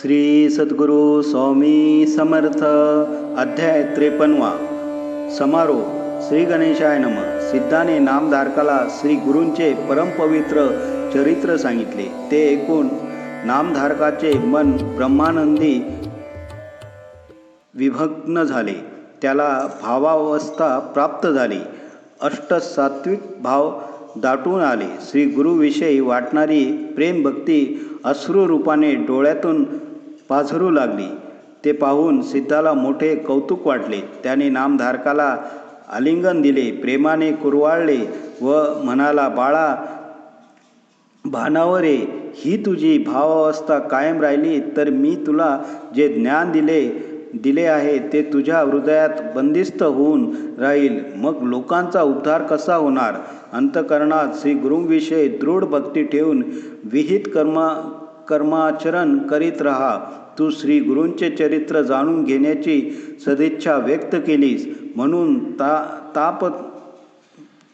श्री सद्गुरू स्वामी समर्थ अध्याय त्रेपन्नवा समारोह. श्री गणेशाय नम. सिद्धाने नामधारकाला श्री गुरूंचे परमपवित्र चरित्र सांगितले. ते ऐकून नामधारकाचे मन ब्रह्मानंदी विभग्न झाले. त्याला भावावस्था प्राप्त झाली. अष्टसात्विक भाव दाटून आले. श्री गुरुविषयी वाटणारी प्रेमभक्ती अश्रुरूपाने डोळ्यातून पाझरू लागली. ते पाहून सिद्धाला मोठे कौतुक वाटले. त्याने नामधारकाला आलिंगन दिले प्रेमाने कुरवाळले व म्हणाला बाळा भानावरे ही तुझी भावावस्था कायम राहिली तर मी तुला जे ज्ञान दिले दिले आहे ते तुझ्या हृदयात बंदिस्त होऊन राहील. मग लोकांचा उद्धार कसा होणार? अंतकरणात श्री गुरुंविषयी दृढ भक्ती ठेवून विहित कर्म कर्माचरण करीत राहा. तू श्री गुरूंचे चरित्र जाणून घेण्याची सदिच्छा व्यक्त केलीस. म्हणून ता ताप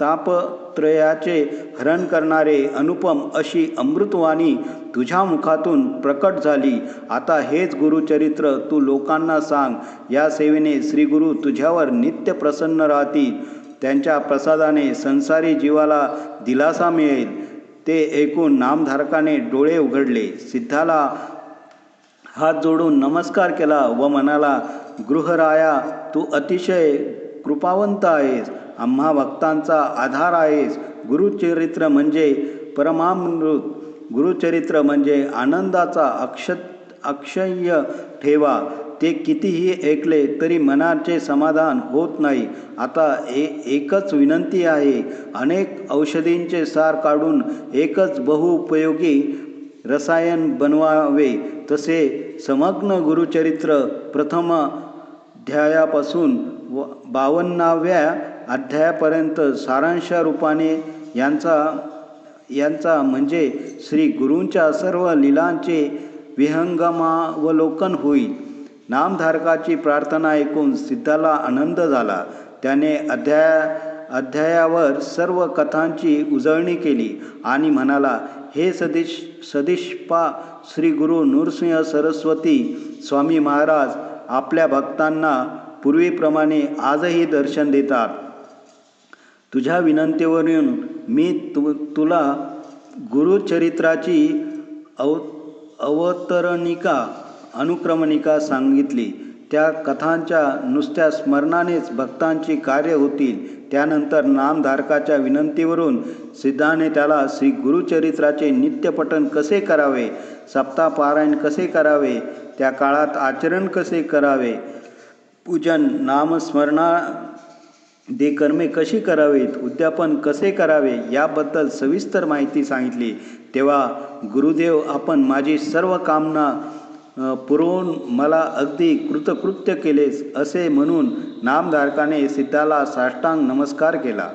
तापत्रयाचे हरण करणारे अनुपम अशी अमृतवाणी तुझ्या मुखातून प्रकट झाली. आता हेच गुरुचरित्र तू लोकांना सांग. या सेवेने श्रीगुरु तुझ्यावर नित्य प्रसन्न राहतील. त्यांच्या प्रसादाने संसारी जीवाला दिलासा मिळेल. ते ऐकून नामधारकाने डोळे उघडले. सिद्धाला हात जोडून नमस्कार केला व म्हणाला गृहराया तू अतिशय कृपावंत आहेस. आम्हा भक्तांचा आधार आहेस. गुरुचरित्र म्हणजे परमामृत. गुरुचरित्र म्हणजे आनंदाचा अक्ष अक्षय्य ठेवा. ते कितीही ऐकले तरी मनाचे समाधान होत नाही. आता ए एकच विनंती आहे. अनेक औषधींचे सार काढून एकच बहुउपयोगी रसायन बनवावे. तसे समग्न गुरुचरित्र प्रथम अध्यायापासून व बावन्नाव्या अध्यायापर्यंत सारांश रूपाने यांचा यांचा म्हणजे श्री गुरूंच्या सर्व लीलांचे विहंगमावलोकन होईल. नामधारकाची प्रार्थना ऐकून सिद्धाला आनंद झाला. त्याने अध्याया अध्यायावर सर्व कथांची उजळणी केली आणि म्हणाला हे सदिश सदिष्पा श्री गुरु नृसिंह सरस्वती स्वामी महाराज आपल्या भक्तांना पूर्वीप्रमाणे आजही दर्शन देतात. तुझ्या विनंतीवरून मी तु तुला गुरुचरित्राची अव अवतरणिका अनुक्रमणिका सांगितली. त्या कथांच्या नुसत्या स्मरणानेच भक्तांची कार्य होतील. त्यानंतर नामधारकाच्या विनंतीवरून सिद्धाने त्याला श्री गुरुचरित्राचे नित्यपठन कसे करावे सप्तापारायण कसे करावे त्या काळात आचरण कसे करावे पूजन नामस्मरणा दे कर्मे कशी करावीत उद्यापन कसे करावे याबद्दल सविस्तर माहिती सांगितली. तेव्हा गुरुदेव आपण माझी सर्व कामना पुरवून मला अगदी कृतकृत्य केलेस असे म्हणून नामधारकाने सिद्धाला साष्टांग नमस्कार केला.